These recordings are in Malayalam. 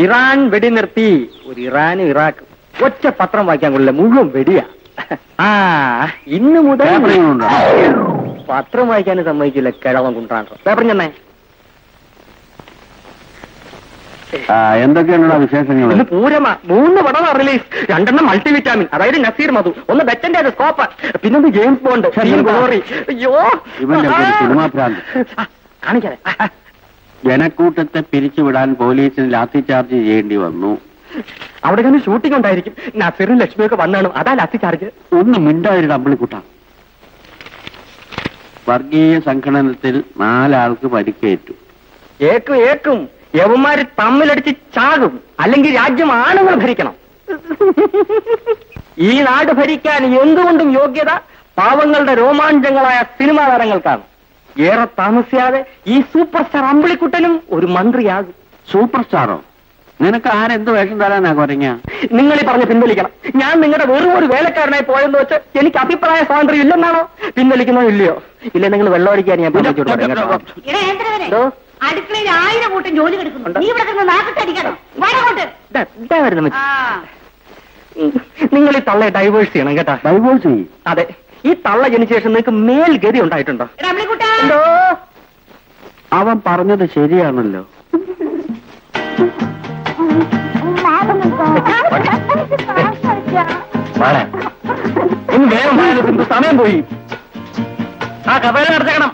ഇറാൻ വെടി നിർത്തി ഒരു ഇറാനും ഇറാഖ്. ഒറ്റ പത്രം വായിക്കാൻ കൊള്ളില്ല മുഴുവൻ വെടിയാ. ആ ഇന്ന് മുതൽ പത്രം വായിക്കാനും സമ്മതിക്കില്ല കിഴവൻ കുണ്ടാണ് പേപ്പർ ഞാൻ ആ, എന്തൊക്കെയാണുള്ള വിശേഷങ്ങൾ ഇന്ന് പൂരമാ. മൂന്ന് പടമാണ് റിലീസ്. രണ്ടെണ്ണം മൾട്ടി വിറ്റാമിൻ അതായത് നസീർ മധു. ഒന്ന് ബെറ്റന്റെ സ്കോപ്പ് പിന്നൊന്ന് ജെയിംസ് ബോണ്ട്. ഗ്ലോറി അയ്യോ. കാണിക്കാതെ. ജനക്കൂട്ടത്തെ പിരിച്ചുവിടാൻ പോലീസിന് ലാത്തി ചാർജ് ചെയ്യേണ്ടി വന്നു. അവിടെ കണ്ട് ഷൂട്ടിംഗ് ഉണ്ടായിരിക്കും. നസീറും ലക്ഷ്മിയൊക്കെ വന്നാണ്. അതാ ലാത്തി ചാർജ്. ഒന്ന് മിണ്ടാതിരുന്ന അമ്പിളിക്കുട്ട. വർഗീയ സംഘടനത്തിൽ നാലാൾക്ക് പരിക്കേറ്റു. ഏക്കും ഏക്കും യവന്മാര് തമ്മിലടിച്ച് ചാകും. അല്ലെങ്കിൽ രാജ്യം ആണുങ്ങൾ ഭരിക്കണം. ഈ നാട് ഭരിക്കാൻ എന്തുകൊണ്ടും യോഗ്യത? പാവങ്ങളുടെ രോമാഞ്ചങ്ങളായ സിനിമാ താരങ്ങൾക്കാണ്. ഏറെ താമസിയാതെ ഈ സൂപ്പർ സ്റ്റാർ അമ്പിളിക്കുട്ടനും ഒരു മന്ത്രിയാകും. സൂപ്പർ സ്റ്റാറോ? നിനക്ക് ആരെന്ത് വേഷം തരാനാ കുറഞ്ഞ നിങ്ങൾ ഈ പറഞ്ഞ് പിൻവലിക്കണം. ഞാൻ നിങ്ങളുടെ വെറും ഒരു വേലക്കാരനായി പോയെന്ന് വെച്ച് എനിക്ക് അഭിപ്രായ സ്വാതന്ത്ര്യം ഇല്ലെന്നാണോ? പിൻവലിക്കുന്നോ ഇല്ലയോ? ഇല്ല നിങ്ങൾ വെള്ളം അടിക്കാൻ ഞാൻ? അടുക്കളയിൽ ആയിരം കൂട്ടം ജോലി. നീ ഇവിടെ കിടന്ന് നാക്കത്തടിക്കണം. നിങ്ങൾ ഈ തള്ളയെ ഡൈവേഴ്സ് ചെയ്യണം കേട്ടാ. ഡൈവേഴ്സ് ചെയ്യും. അതെ. ഈ തള്ള ജനിച്ച ശേഷം നിങ്ങൾക്ക് മേൽഗതി ഉണ്ടായിട്ടുണ്ടോ. എന്തോ? അവൻ പറഞ്ഞത് ശരിയാണല്ലോ. വേഗം സമയം പോയി? ആ കഥ നടത്തേക്കണം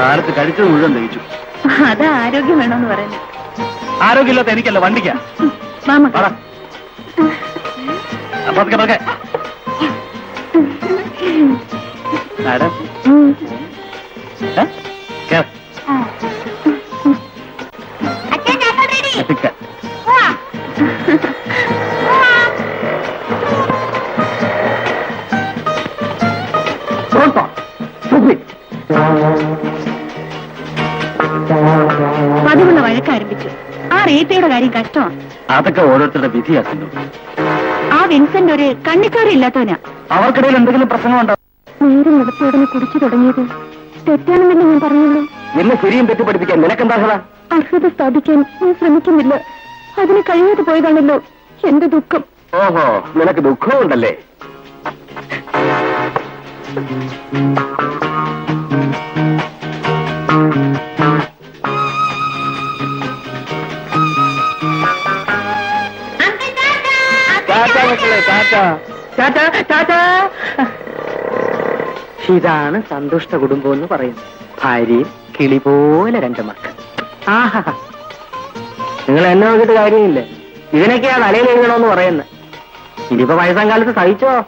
കാലത്ത് കഴിച്ചത് മുഴുവൻ ദഹിച്ചു. അത് ആരോഗ്യം വേണമെന്ന് പറയുന്നു. ആരോഗ്യമില്ലാത്ത എനിക്കല്ല വണ്ടിക്കാ. മാമ വാടാ. ആ, പതുക്കെ പതുക്കെ മാഡം ഏ? പതിവുള്ള വഴക്ക് ആരംഭിച്ചു ആ റേറ്റയുടെ കാര്യം കഷ്ടമാണ്. അതൊക്കെ ഓരോരുത്തരുടെ വിധിയാക്കുന്നു. ആ വിൻസെന്റ് ഒരു കണ്ണിക്കാരില്ലാത്തവനാ അവർക്കിടയിൽ എന്തെങ്കിലും പ്രശ്നമുണ്ടോ നേരം നടത്തിയോടനെ കുടിച്ചു തുടങ്ങിയത് തെറ്റാണെന്നല്ലേ ഞാൻ പറഞ്ഞുള്ളൂ. എന്നെ ശരിയും തെറ്റ് പഠിപ്പിക്കാൻ നിനക്കെന്താ അർഹത? സ്ഥാപിക്കാൻ ഞാൻ ശ്രമിക്കുന്നില്ല. അതിന് കഴിയാതെ പോയതാണല്ലോ എന്റെ ദുഃഖം. ഓഹോ നിനക്ക് ദുഃഖമുണ്ടല്ലേ ഇതാണ് സന്തുഷ്ട കുടുംബം എന്ന് പറയുന്നത്. ഭാര്യയും കിളി പോലെ രണ്ട് മക്കൾ. ആഹാ. നിങ്ങൾ എന്നെ നോക്കിയിട്ട് കാര്യമില്ലേ. ഇതിനൊക്കെയാ തലയിൽ എഴുതണമെന്ന് പറയുന്നത്. ഇനിയിപ്പോ വയസ്സാം കാലത്ത് സഹിച്ചോ.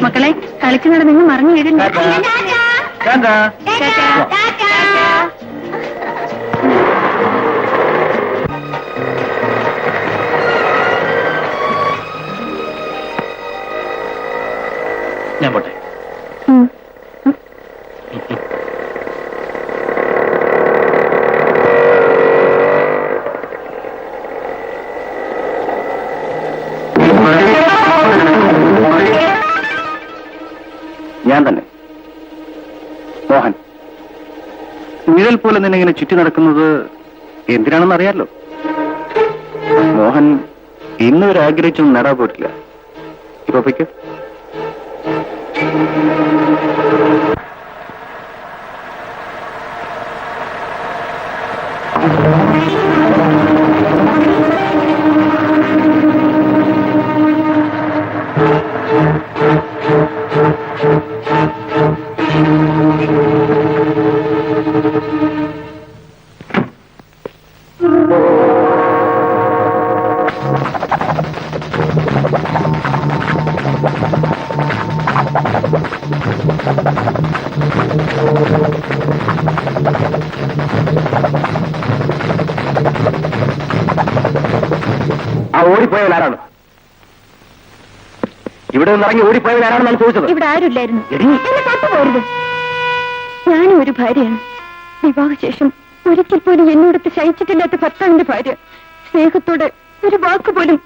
മക്കളെ കളിച്ചു നടന്നു മറിഞ്ഞു വീഴുന്നു ടാറ്റാ. ഞാൻ പോട്ടെ പോലെ നിന്നെ ഇങ്ങനെ ചുറ്റി നടക്കുന്നത് എന്തിനാണെന്ന് അറിയാലോ? മോഹൻ ഇന്നൊരാഗ്രഹിച്ചൊന്നും നേടാൻ പോയിട്ടില്ല. ഇപ്പൊ പൊയ്ക്കോ ഓടിപ്പോയവൻ ഇവിടെ നിന്ന് ഇറങ്ങി ഓടിപ്പോയവൻ ചോദിച്ചത്? ഇവിടെ ആരുമില്ലായിരുന്നു. ഞാനും ഒരു ഭാര്യയാണ്. വിവാഹശേഷം ഒരിക്കൽ പോലും എന്നോടൊത്ത് ശയിച്ചിട്ടില്ലാത്ത ഭർത്താവിന്റെ ഭാര്യ. സ്നേഹത്തോടെ ഒരു വാക്ക് പോലും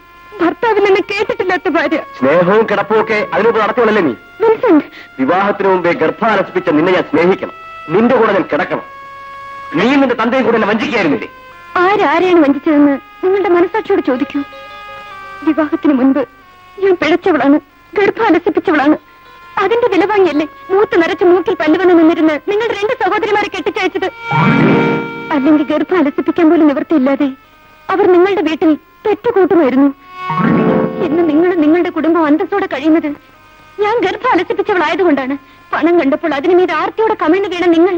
ഭർത്താവിൽ നിന്ന് കേട്ടിട്ടില്ലാത്ത ഭാര്യ. സ്നേഹവും കിടപ്പും ഒക്കെ അതിനോട് നടത്തുകയല്ലേ നീ? വിവാഹത്തിന് മുമ്പേ ഗർഭാലസിപ്പിച്ച നിന്നെ ഞാൻ സ്നേഹിക്കണം. നിന്റെ കൂടെ ഞാൻ കിടക്കണം. നീ നിന്റെ തന്റെയും കൂടെ എന്നെ വഞ്ചിക്കായിരുന്നില്ലേ ആരാരെയാണ് വഞ്ചിച്ചതെന്ന് നിങ്ങളുടെ മനസ്സാക്ഷിയോട് ചോദിക്കൂ. വിവാഹത്തിന് മുൻപ് ഞാൻ പിഴച്ചവളാണ് ഗർഭാലസിപ്പിച്ചവളാണ്. അതിന്റെ വില വാങ്ങിയല്ലേ മൂത്ത് നിറച്ച് മൂക്കിൽ പല്ലുവന്ന് നിന്നിരുന്ന് നിങ്ങൾ രണ്ട് സഹോദരിമാരെ കെട്ടിച്ചയച്ചത്? അല്ലെങ്കിൽ ഗർഭാലസിപ്പിക്കാൻ പോലും നിവൃത്തിയില്ലാതെ അവർ നിങ്ങളുടെ വീട്ടിൽ തെറ്റുകൂട്ടുമായിരുന്നു? ഇന്ന് നിങ്ങൾ നിങ്ങളുടെ കുടുംബം അന്തസ്സോടെ കഴിയുന്നത് ഞാൻ ഗർഭാലസിപ്പിച്ചവളായതുകൊണ്ടാണ്. പണം കണ്ടപ്പോൾ അതിനു മീത് ആർത്തിയോടെ കമിഴ്ന്നു വീണ നിങ്ങൾ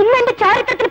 ഇന്ന് എന്റെ ചാരിത്രത്തിൽ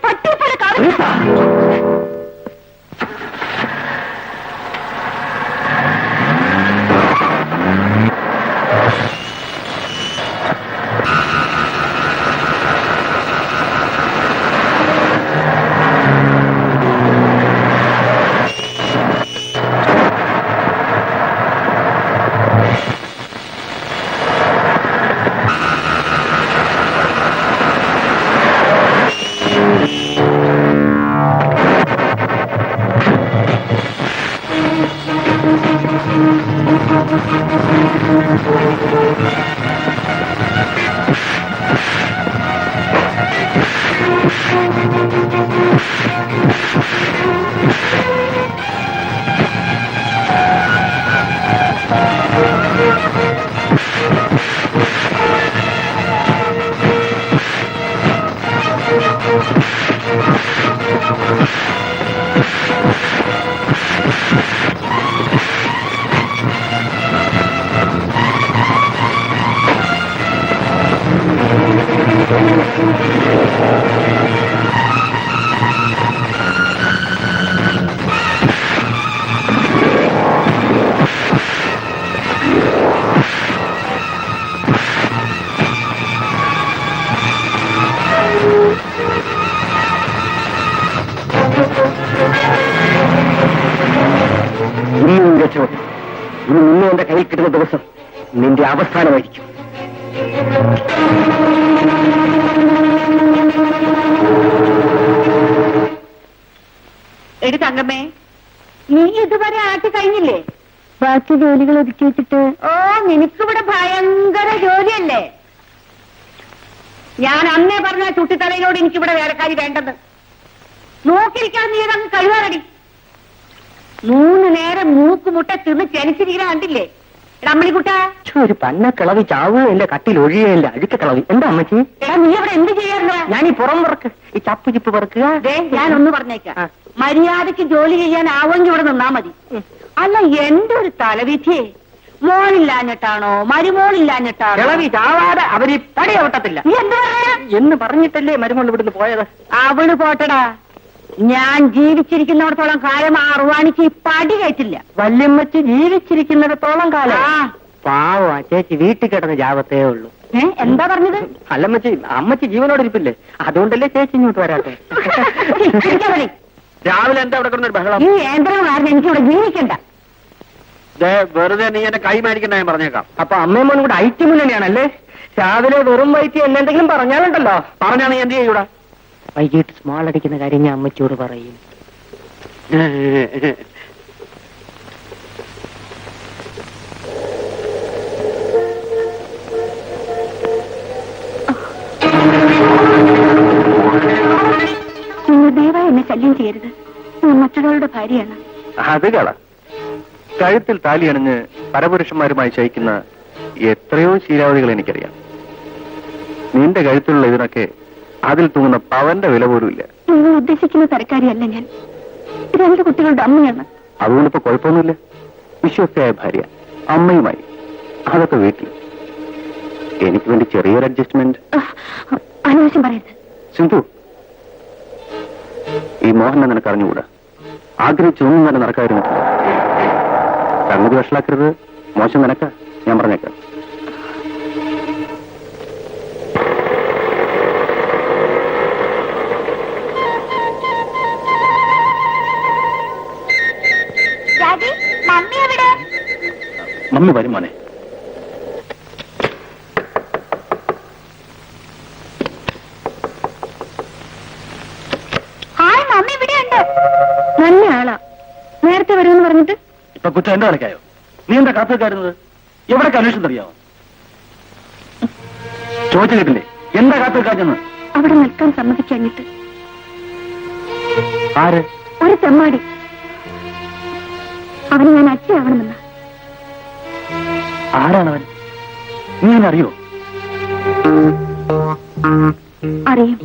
നിന്റെ അവസാനമായിരിക്കും. എടി തങ്കമ്മേ നീ ഇതുവരെ ആട്ടി കഴിഞ്ഞില്ലേ? ബാക്കി ജോലികൾ ഒതുക്കി വെച്ചിട്ട്. ഓ നിനക്കിവിടെ ഭയങ്കര ജോലിയല്ലേ? ഞാൻ അന്നേ പറഞ്ഞ ചുട്ടിത്തലയിലോട് എനിക്കിവിടെ വേലക്കാരി വേണ്ടെന്ന്. നോക്കിയിരിക്കാൻ നീ ഇതങ്ങ് കഴിവാറടി മൂന്ന് നേരം മൂക്കുമുട്ട തിന്ന് ചെനിച്ചിരിക്കുന്ന കണ്ടില്ലേ? ഒരു പന്ന കിളവി ചാവുകയില്ല കട്ടിൽ ഒഴിയുകയില്ല അഴുക്ക കിളവി. എന്താ അമ്മച്ചി? നീ അവിടെ എന്ത് ചെയ്യാറുണ്ടോ ഞാൻ ഈ പുറം പറക്ക് ഈ ചപ്പ് ചിപ്പ് പറക്കുക ഞാൻ ഒന്ന് പറഞ്ഞേക്കാം. മര്യാദയ്ക്ക് ജോലി ചെയ്യാൻ ആവെങ്കിൽ ഇവിടെ നിന്നാ മതി. അല്ല എന്റെ ഒരു തലവിധിയെ. മോളില്ലാഞ്ഞിട്ടാണോ? മരുമോളില്ലാഞ്ഞിട്ടാണോ? കിളവി ചാവാതെ അവർ പടി അവട്ടത്തില്ല എന്ന് പറഞ്ഞിട്ടല്ലേ മരുമോൾ ഇവിടുന്ന് പോയത്? അവൾ പോട്ടടാ. ഞാൻ ജീവിച്ചിരിക്കുന്നിടത്തോളം കാലം ആ അറുവാണിക്ക് ഈ പടി കയറ്റില്ല വല്യമ്മച്ചി ജീവിച്ചിരിക്കുന്നിടത്തോളം കാലം. പാവ പാവം ചേച്ചി വീട്ടിൽ കിടന്ന് ജാവത്തേ ഉള്ളൂ. ഏ? എന്താ പറഞ്ഞത്? അല്ലമ്മച്ചി അമ്മച്ചി ജീവനോട് ഇരിപ്പില്ലേ അതുകൊണ്ടല്ലേ ചേച്ചി ഇങ്ങോട്ട് വരാട്ടെ രാവിലെ എന്താ അവിടെ കിടന്നൊരു ബഹളം? ഈ എനിക്കിവിടെ ജീവിക്കണ്ട. ദേ, വെറുതെ നീ എന്നെ കൈ മേടിക്കണ്ട ഞാൻ പറഞ്ഞേക്കാം. അപ്പൊ അമ്മയും മോനും കൂടെ ഐറ്റം മുന്നണിയാണല്ലേ? രാവിലെ വെറും വയറ്റി എന്നെന്തെങ്കിലും പറഞ്ഞാലുണ്ടല്ലോ. പറഞ്ഞാണ് എന്ത് ചെയ്യൂടാ? വൈകിട്ട് സ്മാൾ അടിക്കുന്ന കാര്യം ഞാൻ അമ്മച്ചോട് പറയും. ദയവായി എന്നെ ശല്യം ചെയ്യരുത്. ഞാൻ മറ്റൊരാളുടെ ഭാര്യയാണ്. അത് കള കഴുത്തിൽ താലി അണിഞ്ഞ് പരപുരുഷന്മാരുമായി ശയിക്കുന്ന എത്രയോ ശീലാവതികൾ എനിക്കറിയാം. നിന്റെ കഴുത്തിലുള്ള ഇതിനൊക്കെ അതിൽ തൂങ്ങുന്ന പവന്റെ വില പോലും ഇല്ല. നിങ്ങൾ ഉദ്ദേശിക്കുന്ന തരക്കാരിയല്ല ഞാൻ. രണ്ട് കുട്ടികളുടെ അമ്മയാണ്. അതുകൊണ്ട് ഇപ്പൊ കുഴപ്പമൊന്നുമില്ല. വിശ്വസ്തയായ ഭാര്യ അമ്മയുമായി. അതൊക്കെ വീട്ടിൽ. എനിക്ക് വേണ്ടി ചെറിയൊരു അഡ്ജസ്റ്റ്മെന്റ് അനാവശ്യം പറയരുത്. സിന്ധു ഈ മോഹനെ നിനക്ക് അറിഞ്ഞുകൂടാ? ആഗ്രഹിച്ചൊന്നും തന്നെ നടക്കാതിരുന്നു കണ്ണുതി വഷളാക്കരുത്. മോശം നിനക്ക. ഞാൻ പറഞ്ഞേക്കാം. മമ്മി വരും മോനെ. നല്ല ആളാ. നേരത്തെ വരുമെന്ന് പറഞ്ഞിട്ട്? ഇപ്പൊ കുറ്റ എന്റെ വിലക്കായോ നീ എന്താ കാത്തു എവിടെ എവിടേക്ക് അന്വേഷണം അറിയാമോ ചോദിച്ചു കേട്ടില്ലേ? എന്താ കാത്തു അവിടെ നിൽക്കാൻ സമ്മതിക്കഴിഞ്ഞിട്ട് ആര്? ഒരു തെമ്മാടി. അവന് ഞാൻ അച്ഛയാവണമെന്ന് ആരാണവൻ? നീ അറിയോ? അറിയും.